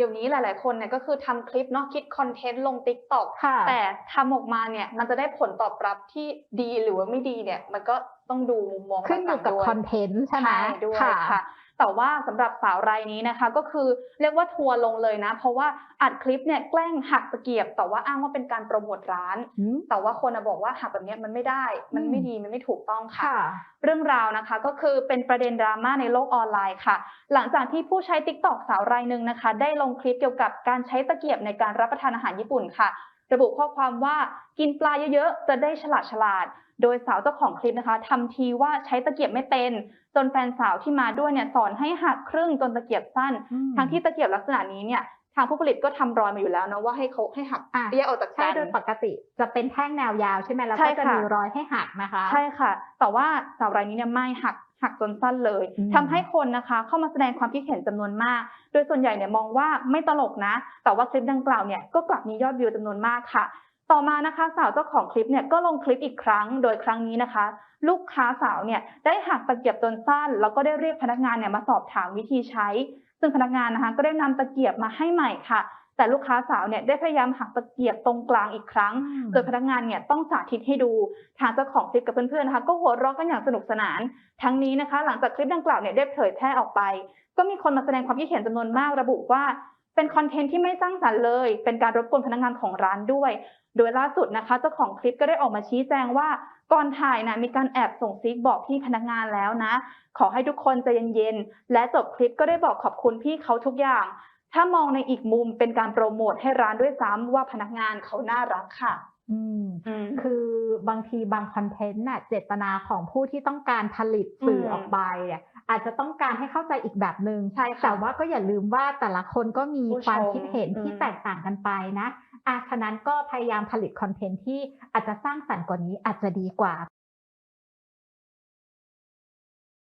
เดี๋ยวนี้หลาย ๆ คนเนี่ยก็คือทำคลิปเนาะคิดคอนเทนต์ลง TikTok ค่ะแต่ทำออกมาเนี่ยมันจะได้ผลตอบรับที่ดีหรือว่าไม่ดีเนี่ย มันก็ต้องดูมุมมองขึ้นอยู่กับต่างๆด้วยคอนเทนต์ใช่ไหมด้วยค่ะค่ะ แต่ว่าสำหรับสาวรายนี้นะคะ ก็คือเรียกว่าทัวร์ลงเลยนะ เพราะว่าอัดคลิปเนี่ยแกล้งหักตะเกียบ แต่ว่าอ้างว่าเป็นการโปรโมทร้านอืมแต่ว่าคนอะบอกว่าหักแบบเนี้ยมันไม่ได้ มันไม่อืมดีมันไม่ถูกต้องค่ะค่ะ เรื่องราวนะคะก็คือเป็นประเด็นดราม่าในโลกออนไลน์ค่ะ หลังจากที่ผู้ใช้ t ิ k t o k สาวรายหนึ่งนะคะ ได้ลงคลิปเกี่ยวกับการใช้ตะเกียบในการรับประทานอาหารญี่ปุ่นค่ะ ระบุข้อความว่ากินปลาเยอะๆจะได้ฉลาดฉลาดๆ โดยสาวเจ้าของคลิปนะคะทำทีว่าใช้ตะเกียบไม่เป็น จนแฟนสาวที่มาด้วยเนี่ยสอนให้หักครึ่งจนตะเกียบสั้นอืมทั้งที่ตะเกียบลักษณะนี้เนี่ยทางผู้ผลิตก็ทำรอยมาอยู่แล้วนะว่าให้เขาให้หักอะแยกออกจากใช่กันโดยปกติจะเป็นแท่งแนวยาวใช่ไหมแล้วใช่ก็จะค่ะมีรอยให้หักนะคะ ใช่ค่ะ แต่ว่าสาวรายนี้เนี่ยไม่หักหักจนสั้นเลยอืมทำให้คนนะคะ เข้ามาแสดงความคิดเห็นจำนวนมาก โดยส่วนใหญ่เนี่ยมองว่าไม่ตลกนะ แต่ว่าคลิปดังกล่าวเนี่ยก็กลับมียอดวิวจำนวนมากค่ะ ต่อมานะคะสาวเจ้าของคลิปเนี่ยก็ลงคลิปอีกครั้งโดยครั้งนี้นะคะ ลูกค้าสาวเนี่ยได้หักตะเกียบจนสั้น แล้วก็ได้เรียกพนักงานเนี่ยมาสอบถามวิธีใช้ ซึ่งพนักงานนะคะก็ได้นำตะเกียบมาให้ใหม่ค่ะ แต่ลูกค้าสาวเนี่ยได้พยายามหักตะเกียบตรงกลางอีกครั้งอืมโดยพนักงานเนี่ยต้องสาธิตให้ดูทางเจ้าของคลิปกับเพื่อนๆนะคะ ก็หัวเราะกันอย่างสนุกสนาน ทั้งนี้นะคะ หลังจากคลิปดังกล่าวเนี่ยได้เผยแพร่ออกไป ก็มีคนมาแสดงความคิดเห็นจำนวนมากระบุว่า เป็นคอนเทนต์ที่ไม่สร้างสรรค์เลย เป็นการรบกวนพนักงานของร้านด้วย โดยล่าสุดนะคะเจ้าของคลิปก็ได้ออกมาชี้แจงว่าก่อนถ่ายนะมีการแอบส่งซิกบอกพี่พนักงานแล้วนะ ขอให้ทุกคนใจเย็นๆและจบคลิปก็ได้บอกขอบคุณพี่เขาทุกอย่าง ถ้ามองในอีกมุมเป็นการโปรโมทให้ร้านด้วยซ้ำว่าพนักงานเขาน่ารักค่ะอืมอืมคือบางทีบางคอนเทนต์น่ะเจตนาของผู้ที่ต้องการผลิตสื่อมออกไปเนี่ย อาจจะต้องการให้เข้าใจอีกแบบหนึง่งใช่ค่ะแต่ว่าก็อย่าลืมว่าแต่ละคนก็มีผู้ชมความคิดเห็นที่อืมแตกต่างกันไปนะอะฉะนั้นก็พยายามผลิตคอนเทนต์ที่อาจจะสร้างสรรค์กว่านี้อาจจะดีกว่า